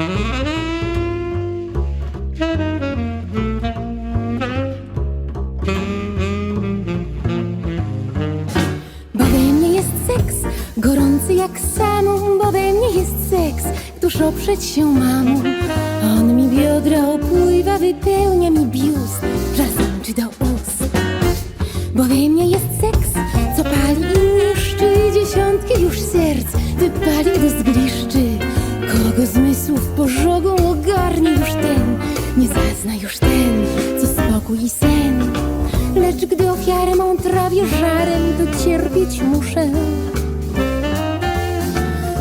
Bo we mnie jest seks, gorący jak samu, bo we mnie jest seks, któż oprzeć się mamu. On mi biodra opływa, wypełnia mi biust, żal sączy do ust. Bo we mnie jest seks, co pali i niszczy dziesiątki już serc, wypali, gdy sen. Lecz gdy ofiarę mą trawię żarem, to cierpieć muszę.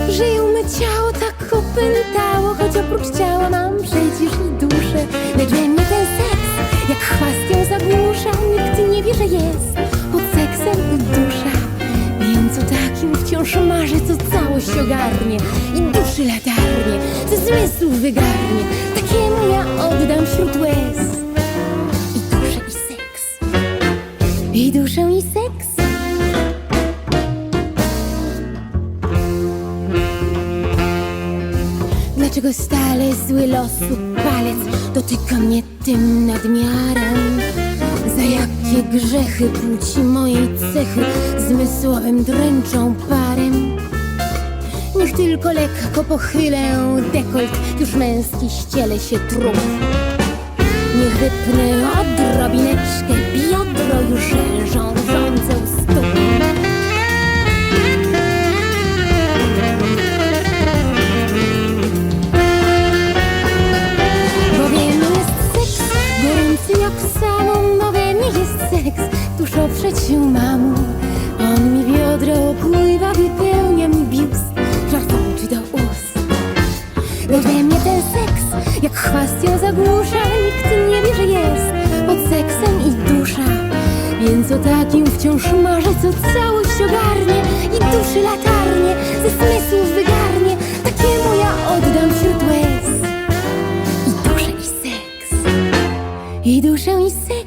Żyją me ciało tak opętało, choć oprócz ciała mam przecież i duszę. Lecz we mnie ten seks, jak chwast ją zagłusza, nikt nie wie, że jest pod seksem i dusza. Więc o takim wciąż marzę, co całość ogarnie i duszy latarnie, ze zmysłów wygarnie. Takiemu ja oddam wśród łez I duszę i seks. Dlaczego stale zły losu palec dotyka mnie tym nadmiarem? Za jakie grzechy płci mojej cechy zmysłowym dręczą parem? Niech tylko lekko pochylę dekolt, już męski ściele się trup. Niech wypnę odrobineczkę seks, jak chwast ją zagłusza, nikt nie wie, że jest pod seksem i dusza. Więc o takim wciąż marzę, co całość ogarnie i duszy latarnie, ze zmysłów wygarnie. Takiemu ja oddam wśród łez i duszę i seks, i duszę i seks.